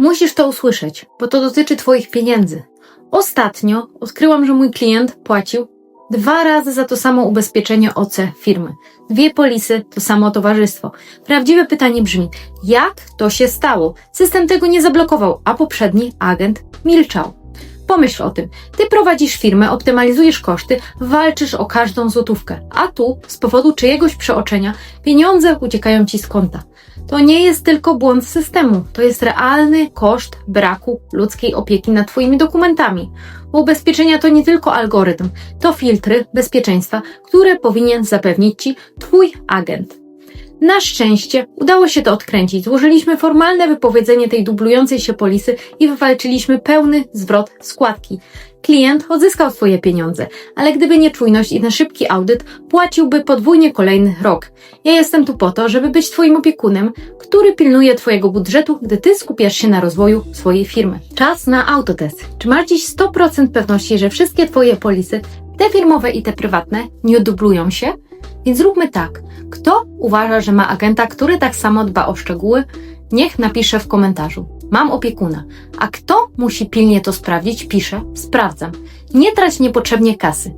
Musisz to usłyszeć, bo to dotyczy Twoich pieniędzy. Ostatnio odkryłam, że mój klient płacił dwa razy za to samo ubezpieczenie OC firmy. Dwie polisy, to samo towarzystwo. Prawdziwe pytanie brzmi, jak to się stało? System tego nie zablokował, a poprzedni agent milczał. Pomyśl o tym. Ty prowadzisz firmę, optymalizujesz koszty, walczysz o każdą złotówkę, a tu z powodu czyjegoś przeoczenia pieniądze uciekają ci z konta. To nie jest tylko błąd systemu, to jest realny koszt braku ludzkiej opieki nad Twoimi dokumentami. Bo ubezpieczenia to nie tylko algorytm, to filtry bezpieczeństwa, które powinien zapewnić Ci Twój agent. Na szczęście udało się to odkręcić. Złożyliśmy formalne wypowiedzenie tej dublującej się polisy i wywalczyliśmy pełny zwrot składki. Klient odzyskał swoje pieniądze, ale gdyby nie czujność i ten szybki audyt, płaciłby podwójnie kolejny rok. Ja jestem tu po to, żeby być Twoim opiekunem, który pilnuje Twojego budżetu, gdy Ty skupiasz się na rozwoju swojej firmy. Czas na autotest. Czy masz dziś 100% pewności, że wszystkie Twoje polisy, te firmowe i te prywatne, nie dublują się? Więc zróbmy tak. Kto uważa, że ma agenta, który tak samo dba o szczegóły? Niech napisze w komentarzu. Mam opiekuna. A kto musi pilnie to sprawdzić? Pisze. Sprawdzam. Nie trać niepotrzebnie kasy.